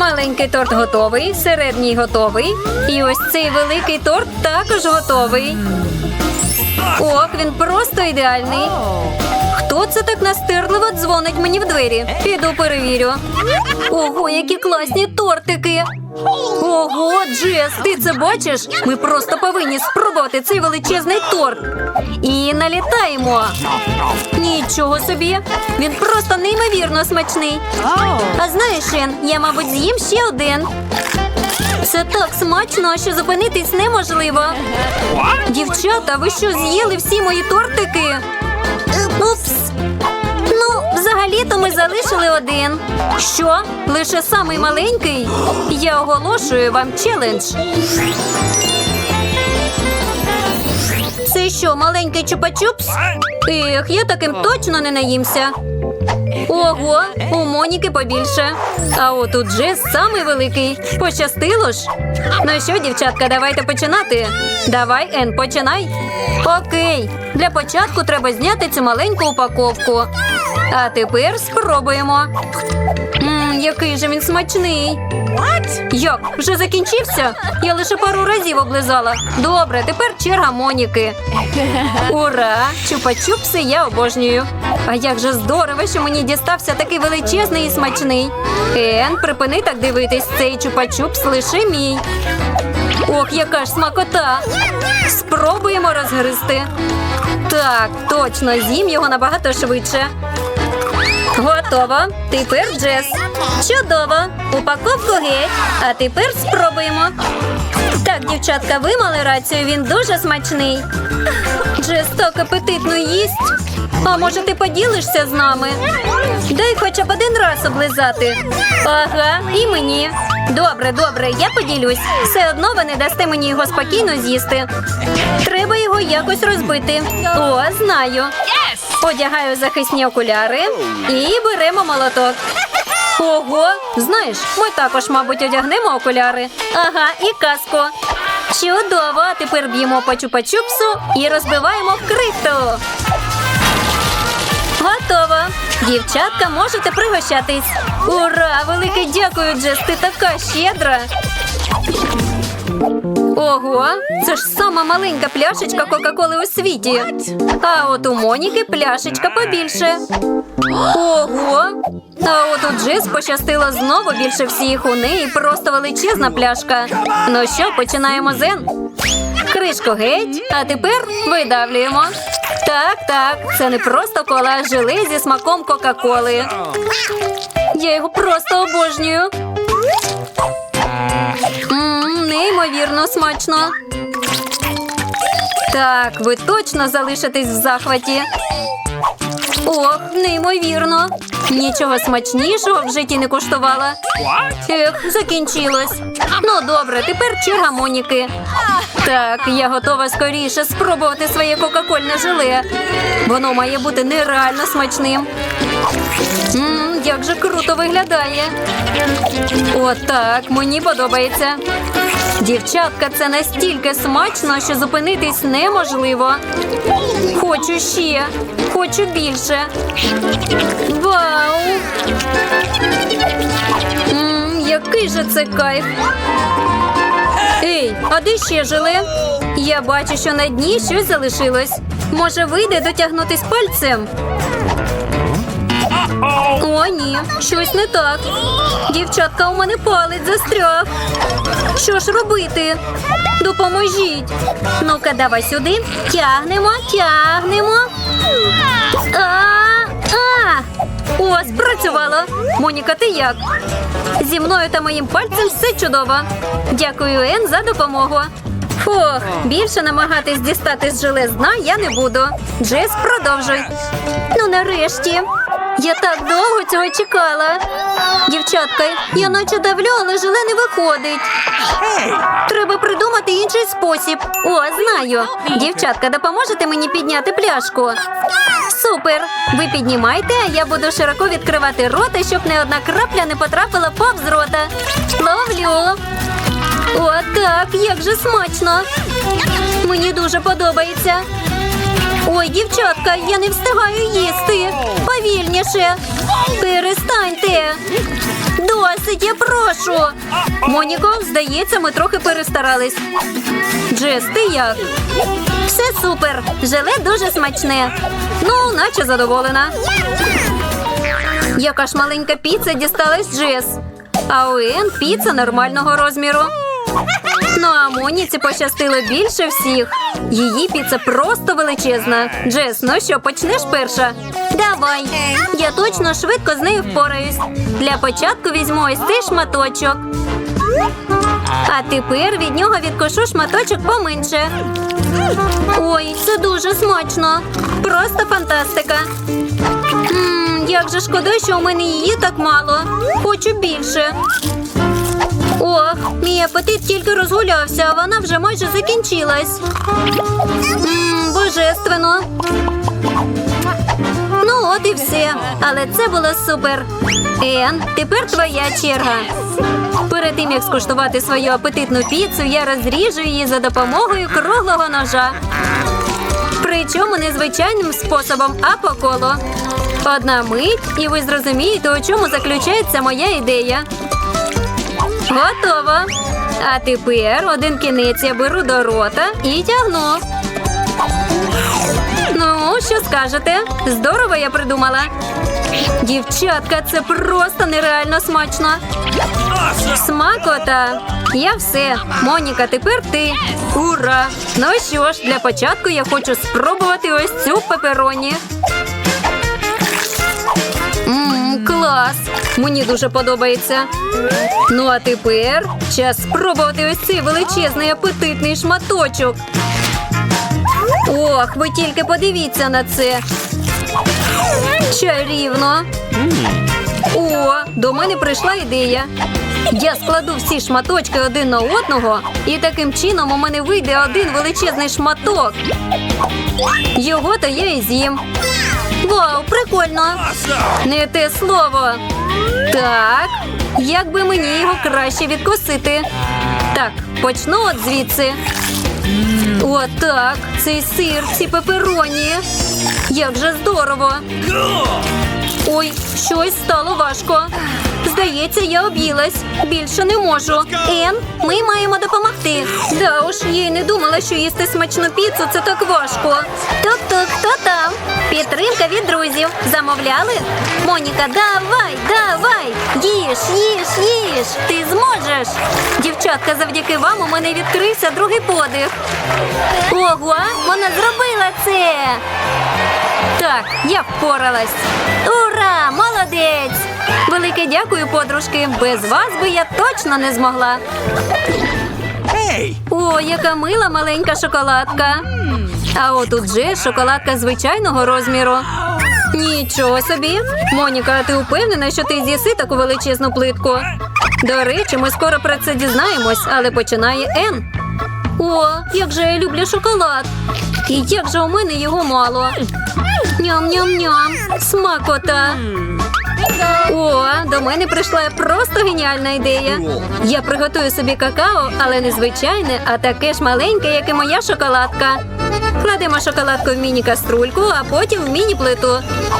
Маленький торт готовий, середній готовий. І ось цей великий торт також готовий. Ох, він просто ідеальний. Хто це так настирливо дзвонить мені в двері? Піду перевірю. Ого, які класні тортики. Ого, Джес, ти це бачиш? Ми просто повинні спробувати цей величезний торт. І налітаємо. Нічого собі. Він просто неймовірно смачний. А знаєш, Ен, я, мабуть, з'їм ще один. Це так смачно, що зупинитись неможливо. Дівчата, ви що з'їли всі мої тортики? Упс. Ну, взагалі-то ми залишили один. Що? Лише самий маленький? Я оголошую вам челендж. Це що, маленький чупа-чупс? Ех, я таким точно не наїмся. Ого, у Моніки побільше. А от у Джес самий великий. Пощастило ж. Ну що, дівчатка, давайте починати. Давай, Ен, починай. Окей. Для початку треба зняти цю маленьку упаковку. А тепер спробуємо. Мм, який же він смачний. Як? Вже закінчився? Я лише пару разів облизала. Добре, тепер черга Моніки. Ура! Чупа-чупси я обожнюю. А як же здорово, що мені дістався такий величезний і смачний. Ен, припини так дивитись, цей чупа-чупс лише мій. Ох, яка ж смакота! Спробуємо розгризти. Так, точно, з'їм його набагато швидше. Готово. Тепер Джес. Чудово. Упаковку геть. А тепер спробуємо. Так, дівчатка, ви мали рацію, він дуже смачний. Джес так апетитно їсть. А може ти поділишся з нами? Дай хоча б один раз облизати. Ага, і мені. Добре, добре, я поділюсь. Все одно ви не дасте мені його спокійно з'їсти. Треба його якось розбити. О, знаю. Одягаю захисні окуляри і беремо молоток. Ого, знаєш, ми також, мабуть, одягнемо окуляри. Ага, і каску. Чудово, а тепер б'ємо по чупа-чупсу і розбиваємо крихту. Готово. Дівчатка, можете пригощатись. Ура! Велике дякую, Джес, ти така щедра. Ого, це ж сама маленька пляшечка Кока-Коли у світі. А от у Моніки пляшечка побільше. Ого! А от у Джес пощастило знову більше всіх. У неї просто величезна пляшка. Ну що, починаємо зен. Кришку геть, а тепер видавлюємо. Так, так, це не просто кола, а желе зі смаком Кока-Коли. Я його просто обожнюю. Неймовірно смачно. Так, ви точно залишитесь в захваті. Ох, неймовірно. Нічого смачнішого в житті не куштувала. Ех, закінчилось. Ну добре, тепер черга Моніки. Так, я готова скоріше спробувати своє кока-кольне желе. Воно має бути нереально смачним. Мм, як же круто виглядає. Отак, мені подобається. Дівчатка, це настільки смачно, що зупинитись неможливо. Хочу ще, хочу більше. Вау! М, який же це кайф. Ей, а де ще желе? Я бачу, що на дні щось залишилось. Може, вийде дотягнутись пальцем? О, ні, щось не так. Дівчатка, у мене палець застряг. Що ж робити? Допоможіть. Ну-ка, давай сюди. Тягнемо, тягнемо. А, а. О, спрацювало. Моніка, ти як? Зі мною та моїм пальцем все чудово. Дякую, Ен, за допомогу. Фух, більше намагатись дістати з желе з дна я не буду. Джес, продовжуй. Ну, нарешті. Я так довго цього чекала. Дівчатка, я наче давлю, але желе не виходить. Треба придумати інший спосіб. О, знаю. Дівчатка, допоможете мені підняти пляшку? Супер! Ви піднімайте, а я буду широко відкривати рота, щоб не одна крапля не потрапила повз рота. Ловлю. О, так, як же смачно. Мені дуже подобається. Ой, дівчатка, я не встигаю їсти. Повільніше. Перестаньте. Досить, я прошу. Моніко, здається, ми трохи перестарались. Джес, ти як? Все супер. Желе дуже смачне. Ну, наче задоволена. Яка ж маленька піца дісталась Джес. А у Ен піца нормального розміру. Ну а Моніці пощастило більше всіх. Її піца просто величезна. Джес, ну що, почнеш перша? Давай. Я точно швидко з нею впораюсь. Для початку візьму ось цей шматочок. А тепер від нього відкошу шматочок поменше. Ой, це дуже смачно. Просто фантастика. М, як же шкода, що у мене її так мало. Хочу більше. Ох, мій апетит тільки розгулявся, а вона вже майже закінчилась. Мм, божественно. Ну, от і все. Але це було супер. Ен, тепер твоя черга. Перед тим як скуштувати свою апетитну піцу, я розріжу її за допомогою круглого ножа. Причому не звичайним способом, а по колу. Одна мить, і ви зрозумієте, у чому заключається моя ідея. Готово. А тепер один кінець я беру до рота і тягну. Ну, що скажете? Здорово я придумала. Дівчатка, це просто нереально смачно. Смакота. Я все. Моніка, тепер ти. Ура! Ну що ж, для початку я хочу спробувати ось цю пепероні. Мм, клас! Мені дуже подобається. Ну а тепер час спробувати ось цей величезний апетитний шматочок. Ох, ви тільки подивіться на це. Чарівно. О, до мене прийшла ідея. Я складу всі шматочки один на одного, і таким чином у мене вийде один величезний шматок. Його то я і з'їм. Вау, прикольно! Не те слово. Так, як би мені його краще відкусити. Так, почну от звідси. Отак. так, цей сир, ці пепероні. Як же здорово. Ой, щось стало важко. Здається, я об'їлась. Більше не можу. Ен, ми маємо допомогти. Да уж, я й не думала, що їсти смачну піцу це так важко. Тук-тук, хто там? Підтримка від друзів. Замовляли? Моніка, давай, давай! Їж, їж, їж! Ти зможеш! Дівчатка, завдяки вам у мене відкрився другий подих. Ого, вона зробила це! Так, я впоралась. Ура! Молодець! Велике дякую, подружки. Без вас би я точно не змогла. О, яка мила маленька шоколадка. А от тут же шоколадка звичайного розміру. Нічого собі. Моніка, ти впевнена, що ти з'їси таку величезну плитку? До речі, ми скоро про це дізнаємось, але починає Ен. О, як же я люблю шоколад. І як же у мене його мало. Ням-ням-ням. Смакота. О, до мене прийшла просто геніальна ідея. Я приготую собі какао, але не звичайне, а таке ж маленьке, як і моя шоколадка. Кладемо шоколадку в міні-каструльку, а потім в міні-плиту.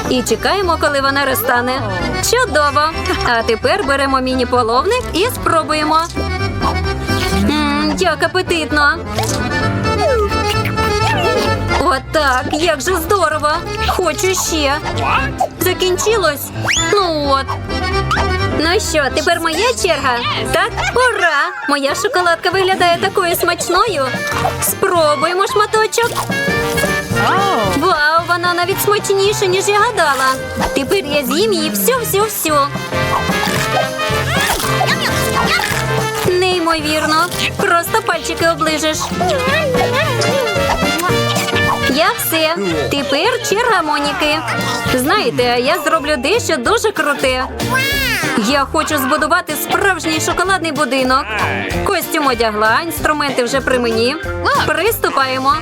І чекаємо, коли вона розтане. Чудово! А тепер беремо міні-половник і спробуємо. Мм, як апетитно! Отак, як же здорово! Хочу ще. Закінчилось? Ну от. Ну що, тепер моя черга? Так, ура! Моя шоколадка виглядає такою смачною. Спробуємо шматочок. Вау, вона навіть смачніша, ніж я гадала. Тепер я з'їм її всю-всю-всю. Неймовірно. Просто пальчики оближеш. Я все. Тепер черга Моніки. Знаєте, я зроблю дещо дуже круте. Я хочу збудувати справжній шоколадний будинок. Костюм одягла, інструменти вже при мені. Приступаємо.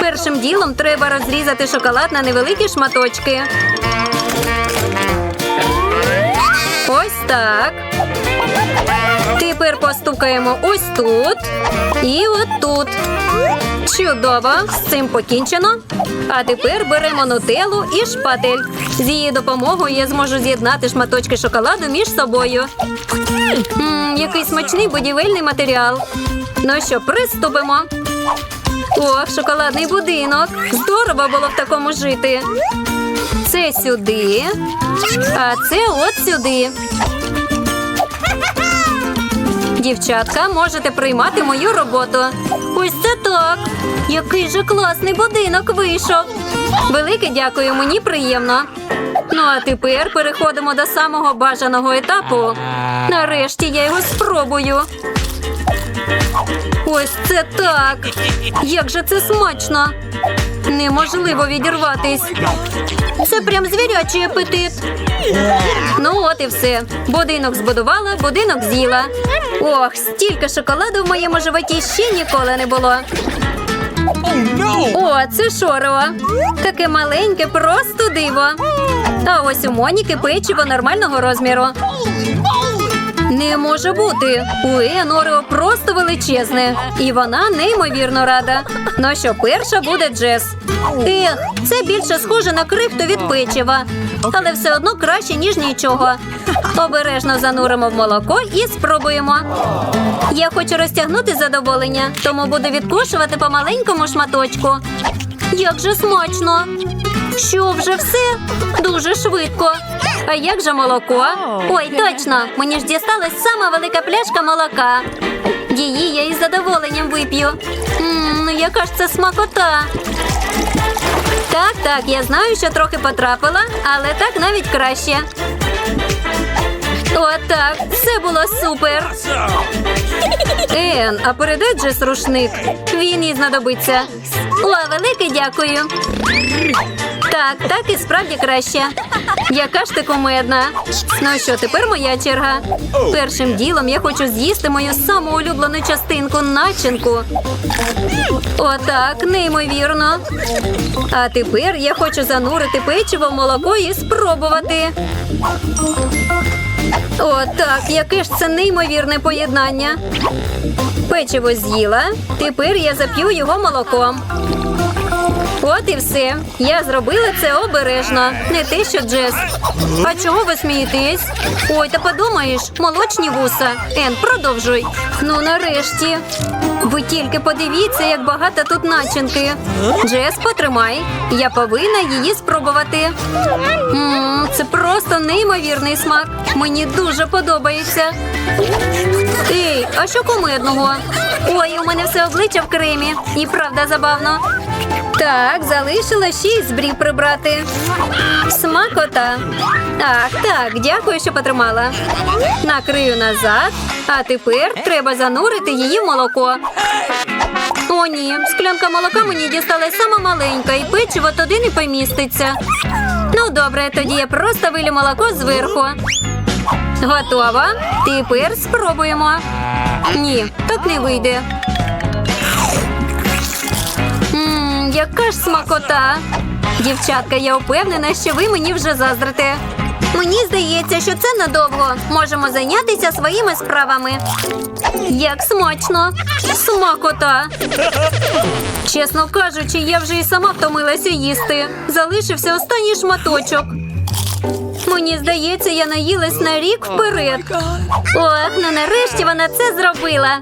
Першим ділом треба розрізати шоколад на невеликі шматочки. Ось так. Тепер постукаємо ось тут і от тут. Чудово, з цим покінчено. А тепер беремо нутеллу і шпатель. З її допомогою я зможу з'єднати шматочки шоколаду між собою. Мм, який смачний будівельний матеріал. Ну що, приступимо. Ох, шоколадний будинок. Здорово було в такому жити. Це сюди, а це от сюди. Дівчатка, можете приймати мою роботу. Ось це так. Який же класний будинок вийшов. Велике дякую, мені приємно. Ну а тепер переходимо до самого бажаного етапу. Нарешті я його спробую. Ось це так. Як же це смачно. Неможливо відірватись. Це прям звірячий апетит. Ну от і все. Будинок збудувала, будинок з'їла. Ох, стільки шоколаду в моєму животі ще ніколи не було. О, це шорово. Таке маленьке, просто диво. А ось у Моніки печиво нормального розміру. Не може бути. У Енорео просто величезне. І вона неймовірно рада. Ну що, перша буде Джес. Ех, це більше схоже на крихту від печива. Але все одно краще, ніж нічого. Обережно зануримо в молоко і спробуємо. Я хочу розтягнути задоволення, тому буду відкушувати по маленькому шматочку. Як же смачно! Що вже все? Дуже швидко. А як же молоко? Ой, точно! Мені ж дісталась сама велика пляшка молока. Її я із задоволенням вип'ю. Ну яка ж це смакота. Так, так, я знаю, що трохи потрапила, але так навіть краще. Отак, все було супер. Ен, а передай Джес рушник. Він їй знадобиться. О, велике дякую. Так, так і справді краще. Яка ж ти кумедна. Ну що, тепер моя черга. Першим ділом я хочу з'їсти мою саму улюблену частинку начинку. Отак, неймовірно. А тепер я хочу занурити печиво в молоко і спробувати. Отак, яке ж це неймовірне поєднання. Печиво з'їла. Тепер я зап'ю його молоком. От і все. Я зробила це обережно. Не те, що Джес. А чого ви смієтесь? Ой, та подумаєш, молочні вуса. Ен, продовжуй. Ну, нарешті. Ви тільки подивіться, як багато тут начинки. Джес, потримай. Я повинна її спробувати. Мм, це просто неймовірний смак. Мені дуже подобається. Ей, а що кумедного? Ой, у мене все обличчя в кремі. І правда забавно. Так, залишила й збрів прибрати. Смакота. Ах, так, дякую, що потримала. Накрию назад, а тепер треба занурити її в молоко. О, ні, склянка молока мені дісталась сама маленька, і печиво туди не поміститься. Ну, добре, тоді я просто вилю молоко зверху. Готово. Тепер спробуємо. Ні, так не вийде. Ммм, яка ж смакота. Дівчатка, я впевнена, що ви мені вже заздрите. Мені здається, що це надовго. Можемо зайнятися своїми справами. Як смачно! Смакота! Чесно кажучи, я вже і сама втомилася їсти. Залишився останній шматочок. Мені здається, я наїлась на рік вперед. Ох, ну нарешті вона це зробила.